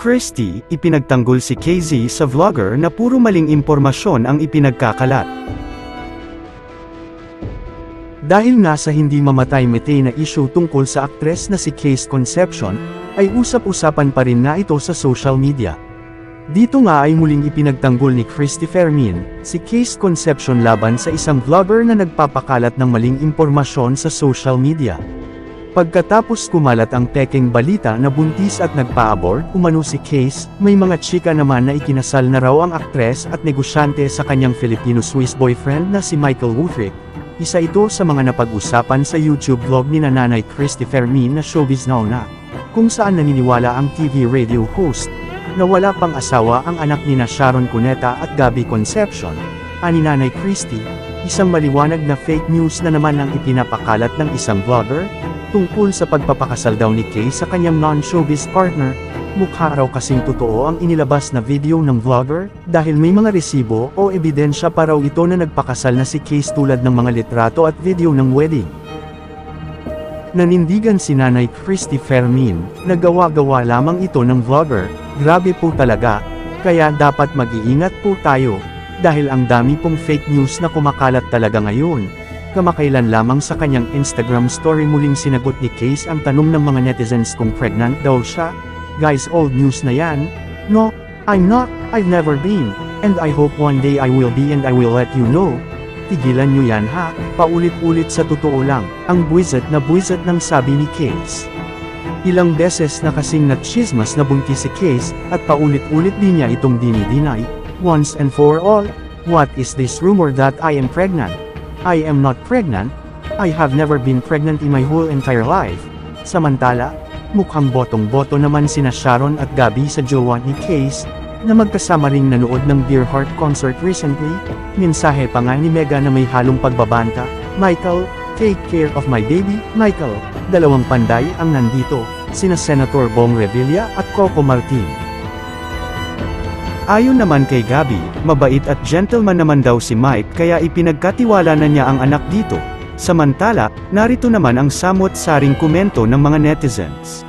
Christie, ipinagtanggol si KZ sa vlogger na puro maling impormasyon ang ipinagkakalat. Dahil nga sa hindi mamatay-metay na issue tungkol sa aktres na si Case Concepcion, ay usap-usapan pa rin nga ito sa social media. Dito nga ay muling ipinagtanggol ni Christy Fermin, si Case Concepcion laban sa isang vlogger na nagpapakalat ng maling impormasyon sa social media. Pagkatapos kumalat ang peking balita na buntis at nagpa-abort, umano si Case, may mga chika naman na ikinasal na raw ang aktres at negosyante sa kanyang Filipino-Swiss boyfriend na si Michael Wufrick. Isa ito sa mga napag-usapan sa YouTube vlog ni Nanay Christy Fermin na Showbiz Now na, kung saan naniniwala ang TV radio host, na wala pang asawa ang anak ni na Sharon Cuneta at Gabby Concepcion, ani Nanay Christy, isang maliwanag na fake news na naman ang ipinapakalat ng isang vlogger, tungkol sa pagpapakasal daw ni Kay sa kanyang non-showbiz partner, mukha raw kasing totoo ang inilabas na video ng vlogger, dahil may mga resibo o ebidensya pa raw ito na nagpakasal na si Case tulad ng mga litrato at video ng wedding. Nanindigan si Nanay Christy Fermin, nagawa-gawa lamang ito ng vlogger, grabe po talaga, kaya dapat mag-iingat po tayo, dahil ang dami pong fake news na kumakalat talaga ngayon. Kamakailan lamang sa kanyang Instagram story muling sinagot ni Case ang tanong ng mga netizens kung pregnant daw siya. Guys old news na yan. No, I'm not, I've never been, and I hope one day I will be and I will let you know. Tigilan nyo yan ha, paulit-ulit sa totoo lang, ang buwizat na buwizat ng sabi ni Case. Ilang beses na kasing natsismas na buntis si Case, at paulit-ulit din niya itong dinidinay, once and for all, what is this rumor that I am pregnant? I am not pregnant, I have never been pregnant in my whole entire life. Samantala, mukhang botong-boto naman sina Sharon at Gabby sa jowa ni Case, na magkasama ring nanood ng Dear Heart concert recently, mensahe pa nga ni Mega na may halong pagbabanta, Michael, take care of my baby, Michael. Dalawang panday ang nandito, sina Senator Bong Revilla at Coco Martin. Ayon naman kay Gabi, mabait at gentleman naman daw si Mike kaya ipinagkatiwala na niya ang anak dito. Samantala, narito naman ang samot-saring komento ng mga netizens.